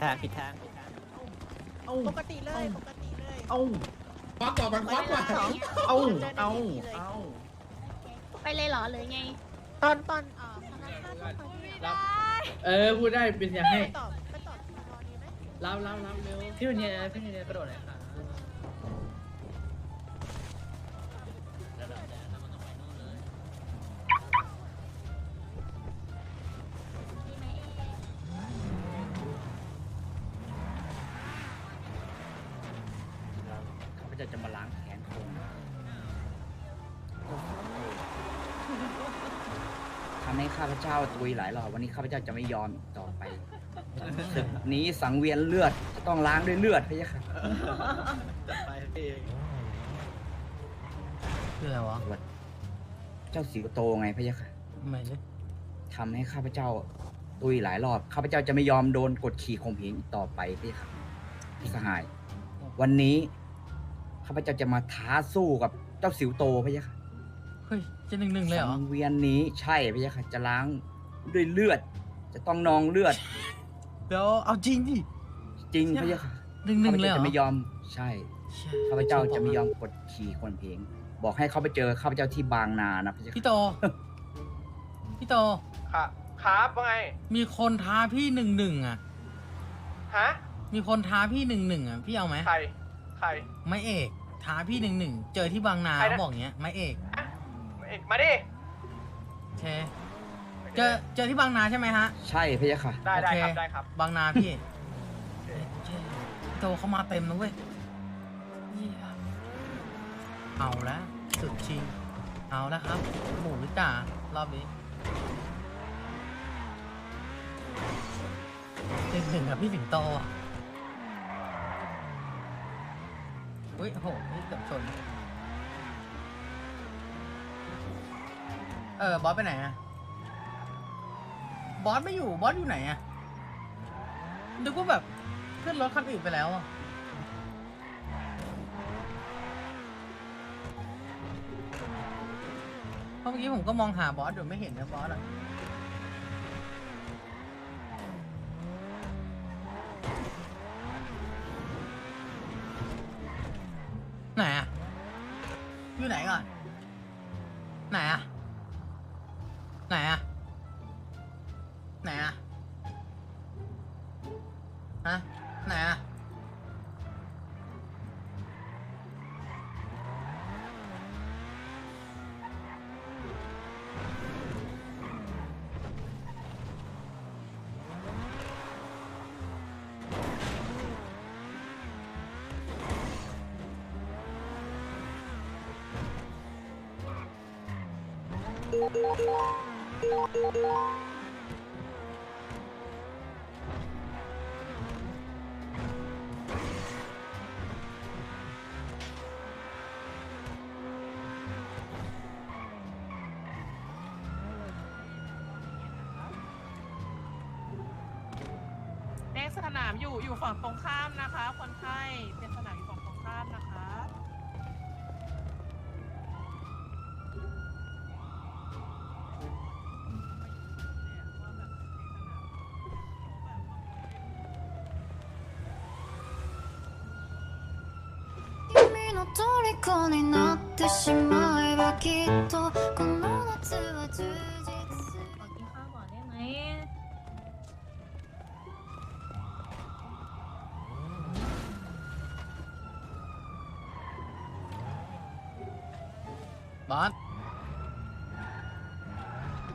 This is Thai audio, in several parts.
ทางผิดทางผิดทางเอ้าปกติเลยปกติเลยเอ้าควักก่อนมันควักก่อนเอ้าเอ้าเอ้าไปเลยเหรอหรือไง ตอนตอนเอ่อพนักงานต้องคอยที่รับเออพูดได้เป็นอย่างให้ไปตอบไปตอบที่นอนดีไหมรับรับรับเร็วพี่วันนี้พี่วันนี้กระโดดเลยค่ะาพเจ้าตุยหลายรอบวันนี้ข้าพเจ้าจะไม่ยอมอีกต่อไปศึกนี้สังเวียนเลือดจะต้องล้างด้วยเลือดพะยะค่ะจัดไปพี่คืออะไรวะเจ้าสิวโตไงพะยะค่ะทำไมเนี่ยทำให้ข้าพเจ้าตุยหลายรอบข้าพเจ้าจะไม่ยอมโดนกดขี่ข่มเหงอีกต่อไปพะยะค่ะพี่สหาย วันนี้ข้าพเจ้าจะมาท้าสู้กับเจ้าสิวโตพะยะค่ะเฮ้ย จะหนึ่งหนึ่งเลยเหรอสังเวียนนี้ใช่พะยะค่ะจะล้างด้วยเลือด จะต้องนองเลือด เดี๋ยวเอาจริงดิ จริงพะยะค่ะหนึ่งหนึ่งเลยเหรอข้าพจ้าจะไม่ยอมใช่ชี่ยข้าพเจ้าจะไม่ยอมกดขี่คนเพลง บอกให้เขาไปเจอข้าพเจ้าที่บางนานะพะยะพี่ค่ะโต พี่โตครับครับว่าไง มีคนท้าพี่หนึ่งหนึ่งอะ ฮะ มีคนท้าพี่หนึ่งหนึ่งอะ พี่เอาไหมใคร ใคร ไม่เอก ท้าพี่หนึ่งหนึ่ง เจอที่บางนาใครนะเขาบอกอย่างเงี้ย ไม่เอกเอก มาดิ โอเคเจอเจอที่บางนาใช่ไหมฮะใช่พะยะค่ะ ได้ได้โอเคครับได้ครับ บางนาพี่เอ๊ะเจ๊พี่โตเขามาเต็มนะเว้ยเหี้ยเอาแล้วสุดชิง เอาแล้วครับ หมูหรือจ่ารอบนี้หนึ่งหนึ่งกับพี่สิงโตอะอุ้ยโหนี่เกือบชน เออบอสไปไหนอะบอสไม่อยู่บอสอยู่ไหนอะนึกว่าแบบขึ้นรถคันอื่นไปแล้วอะเพราะเมื่อกี้ผมก็มองหาบอสอยู่ไม่เห็นนะบอสอะ ฮะไหนอ สนามอยู่อยู่ฝั่งตรงข้ามนะคะ คนไข้เป็นสนามอยู่ฝั่งตรงข้ามนะคะ 君の虜になってしまえばきっとこの夏は充実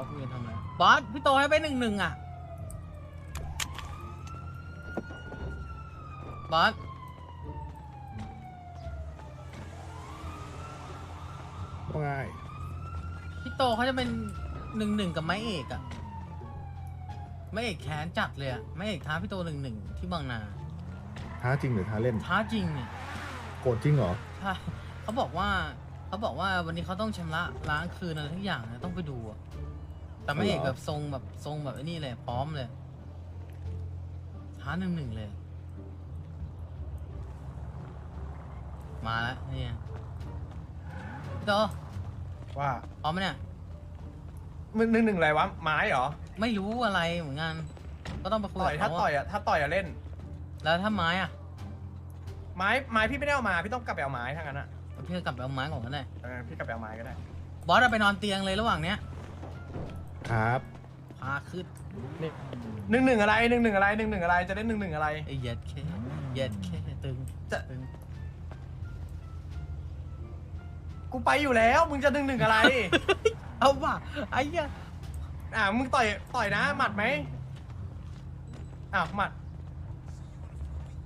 อสคุยกันทำไมบอสพี่โตให้ไปหนึ่งหนึ่งอะบอสว่าไงพี่โตเขาจะเป็นหนึ่งหนึ่งกับไม้เอกอะไม้เอกแขนจัดเลยอะไม้เอกท้าพี่โตหนึ่งหนึ่งที่บางนาท้าจริงหรือท้าเล่น ท้าจริงเนี่ยโกรธจริงเหรอใช่เขาบอกว่าเขาบอกว่าวันนี้เขาต้องชำระล้างคืนอะไรทุกอย่างนะต้องไปดูอะ แต่ไม่เอกเหรอแบบทรงแบบทรงแบบไอ้นี่เลยพร้อมเลยท้าหนึ่งหนึ่งเลย มาแล้วเนี่ยพี่โตว่าพร้อมไหมเนี่ย มึงหนึ่งหนึ่งอะไรวะไม้เหรอไม่รู้อะไรเหมือนกันก็ต้องไปคุยต่อยกับถ้าเขาต่อยอะอะถ้าต่อยอะเล่น แล้วถ้าไม้อะไม้ไม้พี่ไม่ได้เอามาพี่ต้องกลับไปเอาไม้ทั้งนั้นอะพี่ก็กลับไปเอาไม้ของกันได้เออพี่กลับไปเอาไม้ก็ได้บอสเอาไปนอนเตียงเลยระหว่างเนี้ย ครับ พาขึ้นหนึ่งหนึ่งอะไรหนึ่งหนึ่งอะไรหนึ่งหนึ่งอะไร จะเล่นหนึ่งหนึ่งอะไร ไอ้เหย็ดแค่เหย็ดแค่ตึงจะ ตึงกูไปอยู่แล้ว มึงจะหนึ่งหนึ่งอะไร เอาว่ะไอ้เหี้ยอะมึงต่อย ต่อยนะ หมัดไหมอ้าวหมัด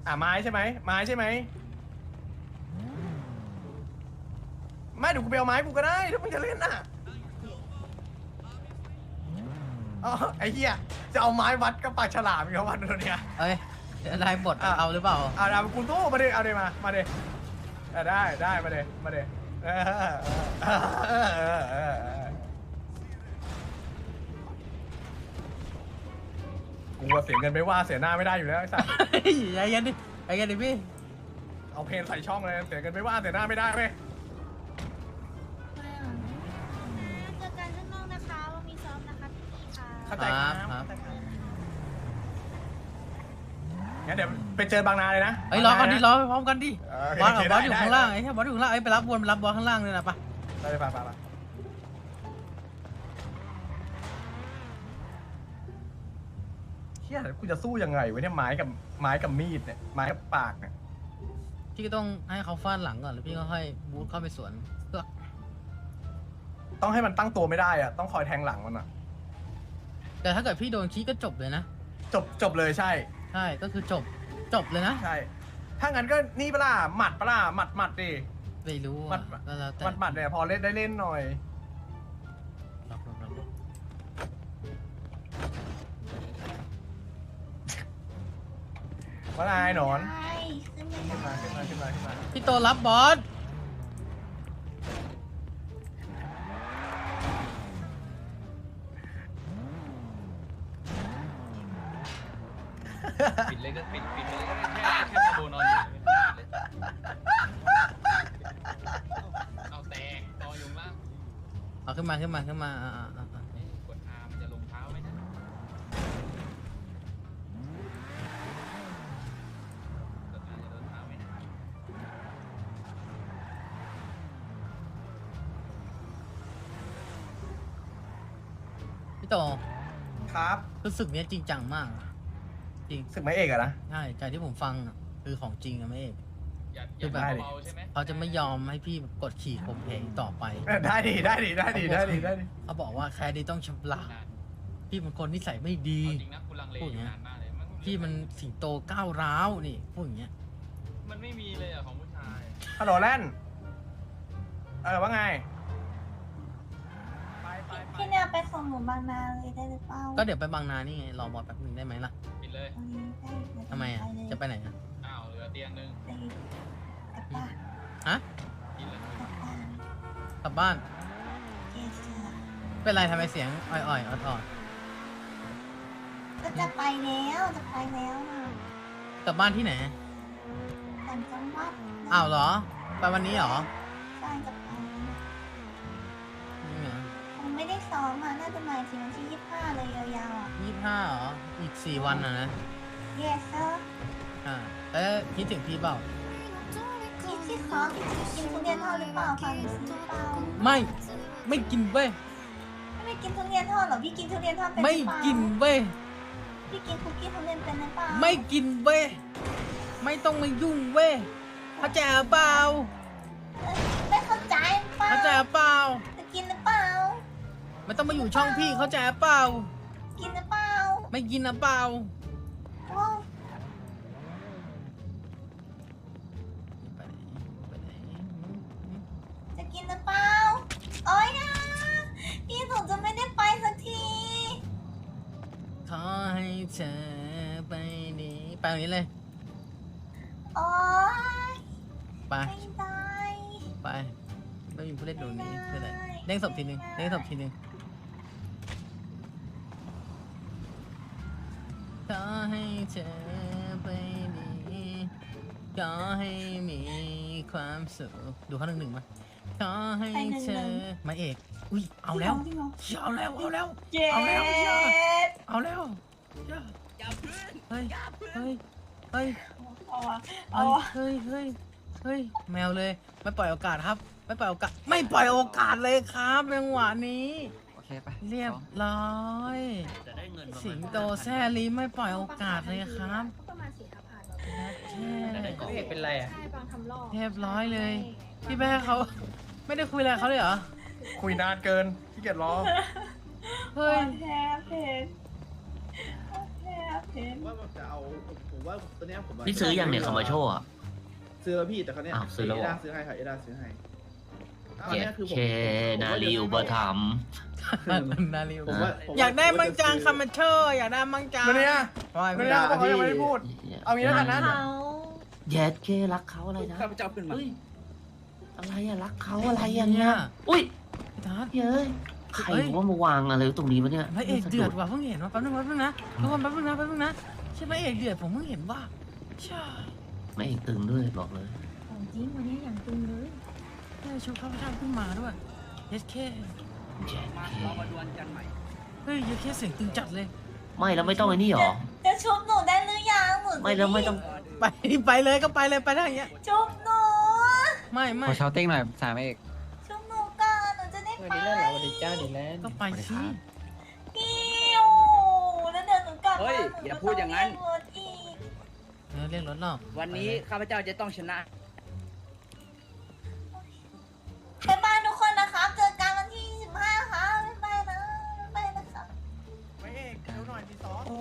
อะไม้ใช่ไหม ไม้ใช่ไหม ไม่เดี๋ยวกูไปเอาไม้กูก็ได้ ถ้ามึงจะเล่นน่ะ อ๋อไอ้เหี้ยจะเอาไม้วัดกับปากฉลามอีกแล้ววันตัวเนี้ย เอ้ยได้บทอะ เอาหรือเปล่า เอาเอากูตู้มาดิเอาดิมา มาดิเออได้ได้มาดิมาดิเออเออเออเออเออเออกูว่าเสียเงินไม่ว่าเสียหน้าไม่ได้อยู่แล้วไอ้สัสใจเย็นดิใจเย็นดิพี่ เอาเพลงใส่ช่องเลยเสียเงินไม่ว่าเสียหน้าไม่ได้เว้ย เข้าใจครับครับ เข้าใจครับงั้นเดี๋ยวไปเจอบางนาเลยนะเอ้ยรอกันดิรอไปพร้อมกันดิเออบอสโเคบอสอยู่ได้ข้างล่างได้ไอ้แค่บอสอยู่ข้างล่างไอ้ยไปรับบนไปรับบอสข้างล่างเลยนะปะได้ไปไปไปเฮียกูจะสู้ยังไงวะเนี่ยไม้กับไม้กับมีดเนี่ยไม้กับปากเนี่ยพี่ก็ต้องให้เขาฟาดหลังก่อนแล้วพี่ก็ค่อยบูทเข้าไปสวนเพื่อต้องให้มันตั้งตัวไม่ได้อะต้องคอยแทงหลังมันอะ แต่ถ้าเกิดพี่โดนคีก็จบเลยนะ จบจบเลยใช่ ใช่ ก็คือจบ จบเลยนะ ใช่ ถ้างั้นก็นี่ปะล่ะหมัดปะล่ะหมัดหมัดดิ ไม่รู้มัอะดแล้วแล้วแต่หมัดหมัดเนี่ยพอเล่นได้เล่นหน่อย รับรับรับรับว่าไงหนอน ใช่ขึ้นไม่ขึ้นได้มาขึ้นมาขึ้นมาขึ้นมาพี่โตรับบอส ปิดเลยก็ปิดปิดเลยก็ได้แค่แค่มาโบนอนอยู่เอาแตกต่ออยู่ล่างเอาขึ้นมาขึ้นมาขึ้นมาอ่าอ่าอ่าอ่ากดอามันจะลงเท้าไหมนะกดอาจะโดนเท้าไหมนะพี่โตครับ รู้สึกเนี้ยจริงจังมากอะ จริงศึกไม้เอกอะนะ ใช่จากที่ผมฟังอะคือของจริงอะไม่เอก อย่าอคืย่าอแบบเบาๆใช่ไหมเขาจะไม่ยอมให้พี่กดขี่ข่มเหงต่อไป เออได้ดิได้ดิได้ดิได้ดิได้ดิเขาบอกว่าแคดีต้องชำระนานพี่เป็นคนนิสัยไม่ดี เอาจริงนะกูลังเลอยู่นานมากเลยมันพี่มันสิงโตก้าวร้าวนี่พูดอย่างเงี้ยมันไม่มีเลยอะของผู้ชายฮัลโหลแลนเออว่าไง ไปไปไปพี่เนี่ยไปส่งหนูบางนาเลยได้หรือเปล่าก็เดี๋ยวไปบางนานี่ไงรอบอสแป๊บนึงได้ไหมล่ะปิด เลยอืมได้เดี๋ยวทำไมอะปเลยจะไปไหนอะ อ้าวเหลือเตียงหนึงไปกลับบ้านฮะกินแล้วกลับบ้านกลับบ้านเจสเสือเป็นไรทำไมเสียงอ่อยๆอ่อนก็จะไปแล้วจะไปแล้วอะๆกลับบ้านที่ไหนต่างจังหวัดอ้าวเหรอ ไปวันนี้เหรอ ใช่จะไป จริงเหรอ ผม ไม่ได้ซ้อมอะน่าจะมาถึงวันที่ยี่สิบห้าเลยยาวๆอะ ยี่สิบห้าเหรอ อีกสี่วันนะนะ yes sir อ่าแล้วคิดถึงพี่เปล่าพี่ที่ซ้อมกินทุเรียนทอดหรือเปล่าฟังหนูซื้อหรือเปล่าไม่ ไม่กินเว้ย ไม่กินทุเรียนทอดเหรอพี่กินทุเรียนทอดเป็นหไม่รือเปล่ากินเว้ย พี่กินคุกกี้ทุเรียนเป็นหรือเปล่าไม่กินเว้ย ไม่ต้องมายุ่งเว้ยเข้าใจเปล่าเอ้ยไม่เข้าใจเปล่าเข้าใจเปล่า ไม่ต้องมาอยู่ช่องพี่เข้าใจเปล่า กินหรือเปล่าไม่กินนะเปล่า โอ้ยไปไหนไปไหนจะกินหรือเปล่าโอ้ยนะพี่หนูจะไม่ได้ไปสักที ขอให้เธอไปนี้ไปตรงนี้เลย โอ้ยไป ไม่ได้ไป ไม่มีผู้เล่นตรงนี้คืออะไร เด้งศพทีหนึงเด้งศพทีหนึง เธอไปนี้ขอให้มีความสุขดูข้อหนึ่งหนึ่งมาขอให้เธอมาเอก อุ้ยเอาแล้วจริงเหรอเชี่ยเอาแล้วเอาแล้วเจ็เอาแล้วเชี่ยดเอาแล้วเชี่ยอย่าพึ่งเฮ้ยเฮ้ยเฮ้ยเอาวะเฮ้เอายวะเฮ้ยเฮ้ยเฮ้ยแมวเลย ไม่ปล่อยโอกาสครับ ไม่ปล่อยโอกาสไม่ปล่อยโอกาสเลยครับจังหวะนี้โอ เคไปเรียบร้อยจะได้เงินประมาณสิงโตแซ่ลีไม่ปล่อยโอกาสเลยครับประมาณสี่ห้าพันจะได้แช่กล่องเอกเป็นไรอะ ใช่บางทำรอบเรียบร้อยเลยพี่แม่เขาไม่ได้คุยอะไรเขาเลยเหรอคุยนานเกินขี้เกียจรอเฮ้ยแทบเพนแทบเพนว่าแบบจะเอาผมว่าตอนเนี้ยผมะนี่ซื้อยังเนี่ยคามาโชอะ ซื้อแล้วพี่แต่เขาวเนี้ยอ้าวซื้อแล้วเหรอ เอด้าซื้อให้ค่ะเอด้าซื้อให้อัน เจ็เนี้ยคือผมเค นาริวบะทนาริวผมว่าผมว่อยากได้มังจังคามาโชอยากได้มังจังไม่เนี่ยปล่อยไม่ไม่ได้ได้เพราะเขายังไม่ได้พูดำเอางี้แล้วกันนะ เขาเย็ดเครักเขาอะไรนะข้าพเจ้าขึ้นมา เฮ้ยอะไรอะรักเขาอะไรอย่างเงี้ยอุ้ยพี่ทัศน์ เย้ยใครว่ามาวางอะไรตรงนี้วะเนี่ยพระเอกเดือดว่ะเพิ่งเห็นว่าแป๊บนึงแป๊บนึงนะทุกคนแป๊บนึงนะแป๊บนึงนะใช่พระเอกเดือดผมเพิ่งเห็นว่าใช่ไม่เอกตึงด้วยบอกเลย ของจริงวันนี้อย่างตึงเลย ใช่ชุดข้าพเจ้าเพิ่งมาด้วยเยสเคเย็ดมาเคเรามาดวลกันใหม่เฮ้ยเยสเคเสียงตึงจัดเลย ไม่แล้วไม่ต้องไอ้นี่หรอ จะชุบหนูได้หรือยังหนูจะไม่แล้วไม่ต้องไปไปเลยก็ไปเลยไปทางอย่างเงี้ยชุบหนูไม่ไม่ขอเชาติ้งหน่อยสามเอกชุบหนูก่อนหนูจะได้วันไปนี้เล่นเหรอวันนี้จ้าดีแลนด์ก็ไปสิพี่โอ้แล้วเดี๋ยวหนูกลับเฮ้ยมหนูอย่าพูดอย่างนั้นต้เรีกรถอีกเออเรียกรถหรอกวันนี้ข้าพเจ้าจะต้องชนะ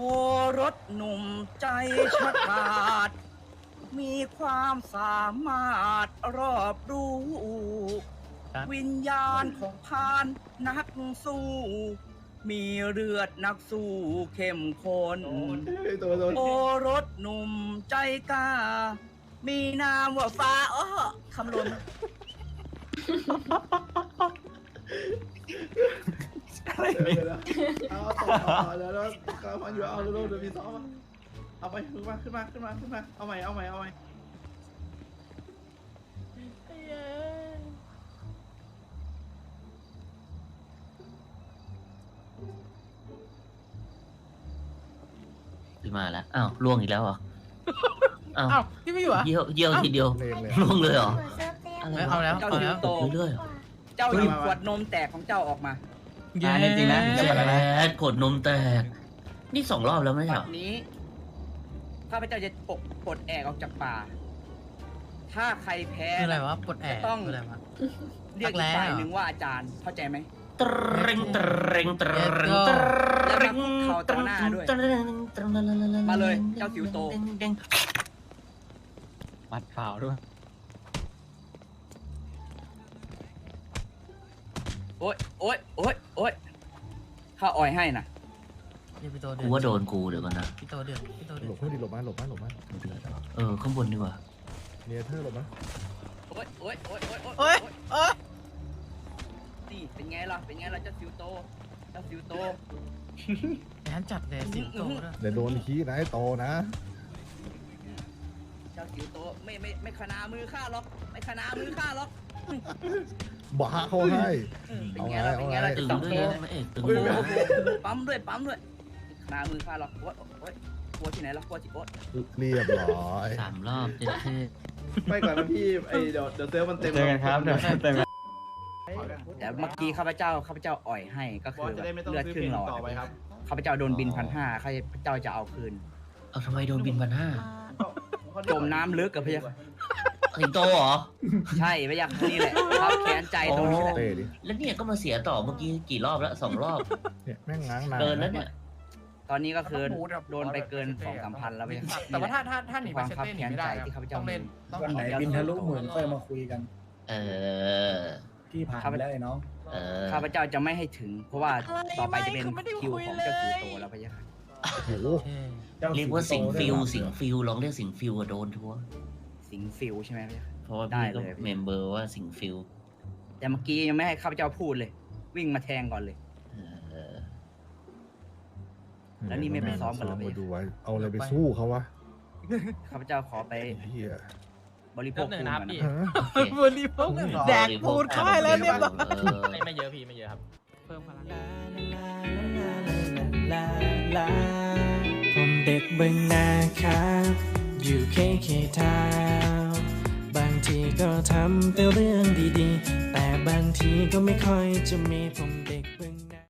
ทีสองโอ้รถหนุ่มใจฉลาด มีความสามารถรอบรู้วิญญาณของพานนักสู้ มีเลือดนักสู้เข้มข้นเฮ้ยตัวตัวโอ้รถหนุ่มใจกล้า มีนามว่าฟ้าอ้อคำลน เดี๋ยวเดี๋ยวเดี๋ยวเอาต่อต่อเดี๋ยวเรากำลังอยู่เอาเร็วเดี๋ยวมีซ้อมมาเอาไปขึ้นมาขึ้นมาขึ้นมาขึ้นมาเอาใหม่เอาใหม่เอาใหม่พี่มาแล้วอ้าวล่วงอีกแล้วเหรออ้าวอ้าวพี่ไม่อยู่เหรอะเยี่ยวเยี่ยวทีเดียวล่วงเลยเหรอเสื้อเต้มเอาแล้วเจ้าเอาสิแล้งวโตเรื่อยๆเหรอเจ้าหยิบขวดนมแตกของเจ้าออกมา อ่านี่จริงนะเย้จะมาแล้วนะ แอดกดนมแตก นี่สองรอบแล้วไม่ใช่เหรวัอนนี้ข้าพเจ้าจะปกปลดแอกออกจากป่า ถ้าใครแพ้ คืออะไรวะปลดแอร์ต้อง คืออะไรวะ เรียกอีกฝ่ายหนึ่งว่าอาจารย์ เข้าใจไหม ตริงตริงตริงตริงแล้วมาคุกเข่าต่อหน้าด้วยมาเลยเจ้าสิวโต มัดเปล่าด้วย โอ๊ยโอ๊ยโอ๊ยโอ๊ยข้าอ่อยให้นะเดี๋ยวพี่โตเดือกูดว่าโดนกูเดี๋ยวก่อนนะพี่โตเดือดพี่โตหเดืลอบดเพื่อนดิหลบมาหลบมาหลบมาเออข้างบนดีกว่าเนียเธอร์หลบมาโอ๊ยโอ๊ยโอ๊ยโอ๊ยโอ๊ยโอ๊ยนี่เป็นไงล่ะเป็นไงล่ะเจ้าสิวโตเจ้าสิวโตแอนจัดเลยสิงโตด้วยเดี๋ยวโดนขี้นะไอ้โตนะเจ้าสิวโตไม่ไม่ไม่ขนามือข้าหรอกไม่ขนามือข้าหรอก บ้าเขาให้เป็นเอาไงไงล่ะเอาเป็นไงไงล่ะตึงสองด้วโตยนะไม่เอกตึงโอ้ด้วยโหนะปั๊มด้วยปั๊มด้วยขนามือข้าหรอกโอ๊ยโอ๊ยกลัวที่ไหนล่ะกลัวที่โอ๊ยเรียบร้อยสามรอบเจ็ดเท่ไปก่อนนะพี่ไอเดี๋ยวเดี๋ยวเซลมันเต็มเจอกันครับเดี๋ยวเจอกันแต่เมื่อกี้ข้าพเจ้าข้าพเจ้าอ่อยให้ก็บคืออสจะได้ไม่ต้องเลือดซื้อครึ่เพลงงหลอดต่อไปครับข้าพเจ้าโดนบินพันห้าข้าพเจ้าจะเอาคืน เอาทำไมโดนบินพันห้าจมน้ำลึกกับพะยะ สิงโตเหรอ ใช่พะยะนี่แหละเขาแค้นใจตรงนี้แหละเต้ดิแล้วเนี่ยก็มาเสียต่อเมื่อกี้กี่รอบแล้วสองรอบ เนี่ยแม่งง้างนานเกินแล้วเนี่ย ตอนนี้ก็คือโดนไปเกินสองสามพันแล้วพะยะแต่ว่าถ้าถ้าถ้าหนีคไปวามเชคับเต้หนีแค้นไม่ใจได้ที่ข้าพเจ้าต้องมีเล่นต้องวันไหนบินทะลุหมื่นค่อยมาเออพี่ผ่านไปแล้วน้องเออข้าพเจ้าจะไม่ให้ถึง เพราะว่าอะไรต่อไปจะเป็นไม่ไม่คิวคุยของเลยเจ้าสิงโตแล้วพะยะค่ะโอ้โหเท่เรียกว่าสิงฟิลสิงฟิลลองเรียกสิงฟิลอะโดนทัวร์ สิงฟิลใช่ไหมพะยะค่ะเพราะว่าได้พี่ก็เลยเมมเบอร์ว่าสิงฟิลแต่เมื่อกี้ยังไม่ให้ข้าพเจ้าพูดเลย วิ่งมาแทงก่อนเลย เออแล้วนี่ไม่ไปซ้อมกันเหรอ มาดูไว้เอาอะไรไปสู้เขาวะข้าพเจ้าขอไปไอ้เฮียบริโภคปูนก่อนนะฮะ โอเคบริโภคแดกปูดเข้าไปแล้วเรียบร้อยเออไม่ไม่เยอะพี่ไม่เยอะครับ เพิ่มพลัง ผมเด็กกบึงนาครับ อยู่เคเคทาบางทีก็ทำแต่เรื่องดีๆ แต่บางทีก็ไม่ค่อยจะมีผมเด็กบึง